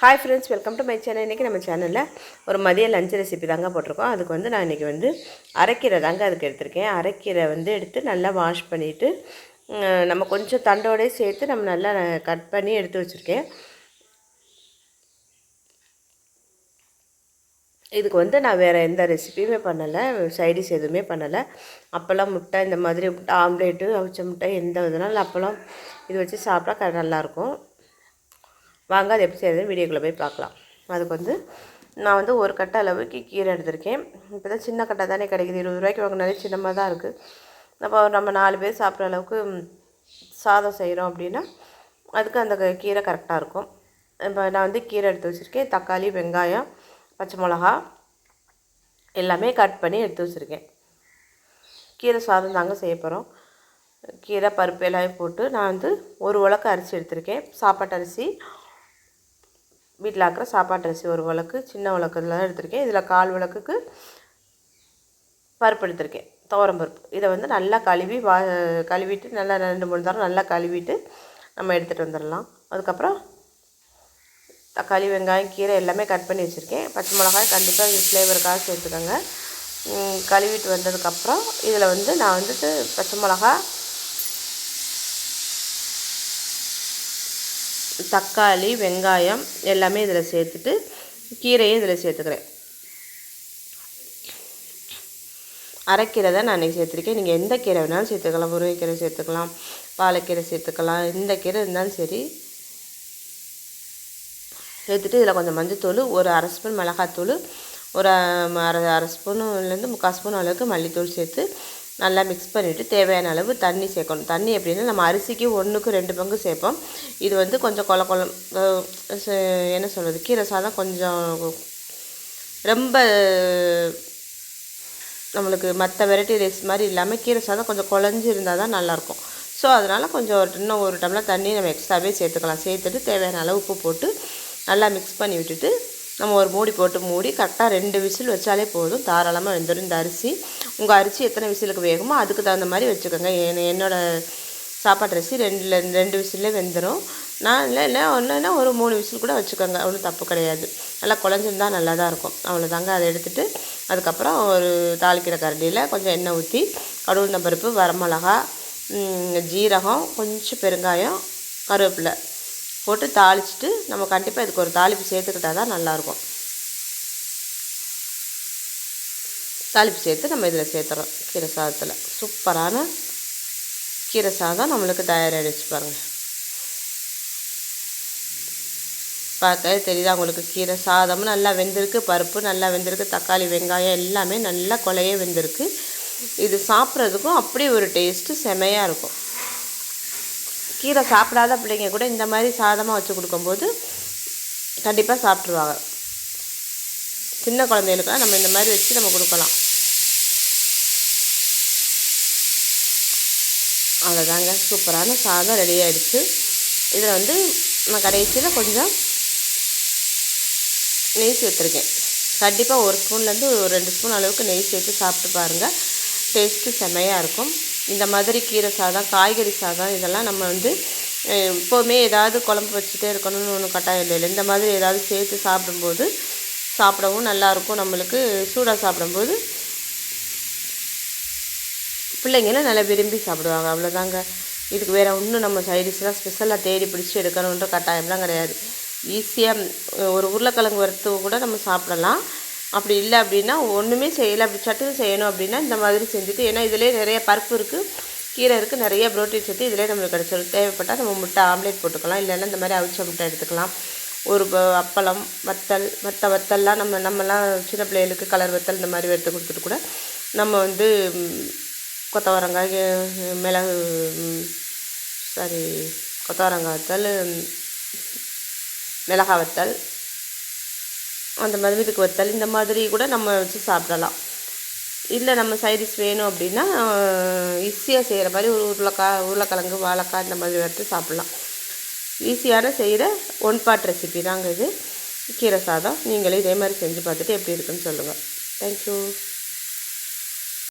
Hi friends welcome to my channel இன்றைக்கி நம்ம சேனலில் ஒரு மதிய லஞ்ச் ரெசிபி தாங்க போட்டிருக்கோம். அதுக்கு வந்து நான் இன்றைக்கி வந்து அரைக்கீரை தாங்க அதுக்கு எடுத்திருக்கேன். அரைக்கீரை வந்து எடுத்து நல்லா வாஷ் பண்ணிவிட்டு நம்ம கொஞ்சம் தண்டோடய சேர்த்து நம்ம நல்லா கட் பண்ணி எடுத்து வச்சுருக்கேன். இதுக்கு வந்து நான் வேறு எந்த ரெசிபியுமே பண்ணலை. சைடிஷ் எதுவுமே பண்ணலை. அப்போல்லாம் முட்டை இந்த மாதிரி முட்டை ஆம்லேட்டு அவிச்ச முட்டை எந்த விதனாலும் அப்போல்லாம் இது வச்சு சாப்பிட்டா நல்லாயிருக்கும் வாங்க அது எப்படி செய்யறது வீடியோக்குள்ளே போய் பார்க்கலாம். அதுக்கு வந்து நான் வந்து ஒரு கட்டை அளவுக்கு கீரை எடுத்திருக்கேன். இப்போ தான் சின்ன கட்டை தானே கிடைக்குது. இருபது ரூபாய்க்கு வாங்கினாலே சின்னமாக தான் இருக்குது அப்போ நம்ம நாலு பேர் சாப்பிட்ற அளவுக்கு சாதம் செய்கிறோம் அப்படின்னா அதுக்கு அந்த கீரை கரெக்டாக இருக்கும். இப்போ நான் வந்து கீரை எடுத்து வச்சுருக்கேன். தக்காளி வெங்காயம் பச்சை மிளகா எல்லாமே கட் பண்ணி எடுத்து வச்சுருக்கேன். கீரை சாதம் தாங்க செய்ய போகிறோம் கீரை பருப்பு எல்லாமே போட்டு நான் வந்து ஒரு உலக்கு அரிசி எடுத்திருக்கேன். சாப்பாட்டு அரிசி வீட்டில் ஆக்கிற சாப்பாட்டு அரிசி ஒரு விளக்கு சின்ன விளக்கு இதில் தான் எடுத்திருக்கேன். இதில் கால் விளக்குக்கு பருப்பு எடுத்திருக்கேன். துவரம் பருப்பு. இதை வந்து நல்லா கழுவி வா கழுவிட்டு நல்லா ரெண்டு மூணு தரம் நல்லா கழுவிட்டு நம்ம எடுத்துகிட்டு வந்துடலாம். அதுக்கப்புறம் தக்காளி வெங்காயம் கீரை எல்லாமே கட் பண்ணி வச்சுருக்கேன். பச்சை மிளகாய் கண்டிப்பாக இது ஃப்ளேவருக்காக சேர்த்துக்கோங்க. கழுவிட்டு வந்ததுக்கப்புறம் இதில் வந்து நான் வந்துட்டு பச்சை மிளகாய் தக்காளி வெங்காயம் எல்லாமே இதில் சேர்த்துட்டு கீரையும் இதில் சேர்த்துக்கிறேன். அரைக்கீரை தான் நான் இன்றைக்கி சேர்த்துருக்கேன். நீங்கள் எந்த கீரை வேணாலும் சேர்த்துக்கலாம். முருங்கைக்கீரை சேர்த்துக்கலாம். பாலக்கீரை சேர்த்துக்கலாம். எந்த கீரை இருந்தாலும் சரி. சேர்த்துட்டு இதில் கொஞ்சம் மஞ்சத்தூள் ஒரு அரை ஸ்பூன் மிளகாத்தூள் ஒரு அரை அரை ஸ்பூனுலேருந்து முக்கால் ஸ்பூன் அளவுக்கு மல்லித்தூள் சேர்த்து நல்லா மிக்ஸ் பண்ணிவிட்டு தேவையான அளவு தண்ணி சேர்க்கணும். தண்ணி எப்படின்னா நம்ம அரிசிக்கு ஒன்றுக்கு ரெண்டு பங்கு சேர்ப்போம். இது வந்து கொஞ்சம் கொல கொலம் என்ன சொல்கிறது கீரை சாதம் கொஞ்சம் ரொம்ப நம்மளுக்கு மற்ற வெரைட்டி ரைஸ் மாதிரி இல்லாமல் கீரை சாதம் கொஞ்சம் குழஞ்சி இருந்தால் தான் நல்லாயிருக்கும் ஸோ அதனால் கொஞ்சம் இன்னும் ஒரு டம்ளர் தண்ணி நம்ம எக்ஸ்ட்ராவே சேர்த்துக்கலாம். சேர்த்துட்டு தேவையான அளவு உப்பு போட்டு நல்லா மிக்ஸ் பண்ணி விட்டுட்டு நம்ம ஒரு மூடி போட்டு மூடி கரெக்டாக ரெண்டு விசில் வச்சாலே போதும். தாராளமாக வெந்துடும் இந்த அரிசி உங்கள் அரிசி எத்தனை விசிலுக்கு வேகுமோ அதுக்கு தகுந்த மாதிரி வச்சுக்கோங்க. என்னோடய சாப்பாட்டு அரிசி ரெண்டில் ரெண்டு விசிலே வெந்துடும் நான் இல்லை இல்லை ஒன்றுனா ஒரு மூணு விசில் கூட வச்சுக்கோங்க. ஒன்றும் தப்பு கிடையாது. நல்லா குழஞ்சிருந்தால் நல்லா தான் இருக்கும். அவ்வளோதாங்க அதை எடுத்துகிட்டு அதுக்கப்புறம் ஒரு தாளிக்கிற கரண்டியில் கொஞ்சம் எண்ணெய் ஊற்றி கடவுள் பருப்பு வரமிளகா ஜீரகம் கொஞ்சம் பெருங்காயம் கருவேப்பிலை. போட்டு தாளிச்சிட்டு நம்ம கண்டிப்பாக இதுக்கு ஒரு தாளிப்பு சேர்த்துக்கிட்டால் தான் நல்லாயிருக்கும். தாளிப்பு சேர்த்து நம்ம இதில் சேர்த்துறோம். கீரை சாதத்தில். சூப்பரான கீரை சாதம் நம்மளுக்கு தயாராகிடுச்சு பாருங்கள் பார்க்க தெரியுது உங்களுக்கு? கீரை சாதமும் நல்லா வெந்திருக்கு பருப்பு நல்லா வெந்திருக்கு தக்காளி வெங்காயம் எல்லாமே நல்லா கொலையே வெந்திருக்கு. இது சாப்பிட்றதுக்கும் அப்படியே ஒரு டேஸ்ட்டு செமையாக இருக்கும். கீரை சாப்பிடாத பிள்ளைங்க கூட இந்த மாதிரி சாதமாக வச்சு கொடுக்கும்போது கண்டிப்பாக சாப்பிட்ருவாங்க சின்ன குழந்தைகளுக்குலாம் நம்ம இந்த மாதிரி வச்சு நம்ம கொடுக்கலாம். அவ்வளோதாங்க சூப்பரான சாதம் ரெடி ஆகிடுச்சு இதில் வந்து நான் கடைசியில் கொஞ்சம் நெய் சேர்த்துருக்கேன். கண்டிப்பாக ஒரு ஸ்பூன்லேருந்து ஒரு ரெண்டு ஸ்பூன் அளவுக்கு நெய் சேர்த்து சாப்பிட்டு பாருங்கள் டேஸ்ட்டு செம்மையாக இருக்கும். இந்த மாதிரி கீரை சாதம் காய்கறி சாதம் இதெல்லாம் நம்ம வந்து எப்போவுமே ஏதாவது குழம்பு வச்சுட்டே இருக்கணும்னு ஒன்றும் கட்டாயம் இல்லை இந்த மாதிரி ஏதாவது சேர்த்து சாப்பிடும்போது சாப்பிடவும் நல்லாயிருக்கும் நம்மளுக்கு சூடாக சாப்பிடும்போது பிள்ளைங்களும் நல்லா விரும்பி சாப்பிடுவாங்க. அவ்வளோதாங்க இதுக்கு வேறு ஒன்றும் நம்ம சைடிஷ்லாம் ஸ்பெஷலாக தேடி பிடிச்சி எடுக்கணுன்ற கட்டாயம்லாம் கிடையாது. ஈஸியாக ஒரு உருளைக்கிழங்கு வறுத்து கூட நம்ம சாப்பிடலாம். அப்படி இல்லை அப்படின்னா ஒன்றுமே செய்யலை அப்படி சட்டுன்னு செய்யணும் அப்படின்னா இந்த மாதிரி செஞ்சுட்டு ஏன்னா இதிலே நிறைய பருப்பு இருக்குது கீரை இருக்குது நிறைய ப்ரோட்டீன் சத்து இதிலே நம்மளுக்கு கிடச்சிடும் தேவைப்பட்டால் நம்ம முட்டை ஆம்லேட் போட்டுக்கலாம் இல்லைன்னா இந்த மாதிரி அவிச்ச முட்டை எடுத்துக்கலாம். ஒரு அப்பளம் வத்தல் மற்ற வத்தல்லாம் நம்ம நம்மலாம் சின்ன பிள்ளைகளுக்கு கலர் வத்தல் இந்த மாதிரி எடுத்து கொடுத்துட்டு கூட நம்ம வந்து கொத்தவரங்காய் மிளகு சாரி கொத்தவரங்காய் வத்தல் மிளகாய் வத்தல் அந்த மாதிரி இதுக்கு வத்தல் இந்த மாதிரி கூட நம்ம வச்சு சாப்பிடலாம். இல்லை நம்ம சைடிஷ் வேணும் அப்படின்னா ஈஸியாக செய்கிற மாதிரி ஒரு உருளைக்கா உருளைக்கிழங்கு வாழைக்காய் இந்த மாதிரி வறுத்து சாப்பிட்லாம். ஈஸியான செய்கிற ஒன் பார்ட் ரெசிபி தாங்க இது. கீரை சாதம் நீங்களே இதே மாதிரி செஞ்சு பார்த்துட்டு எப்படி இருக்குன்னு சொல்லுங்கள் தேங்க்யூ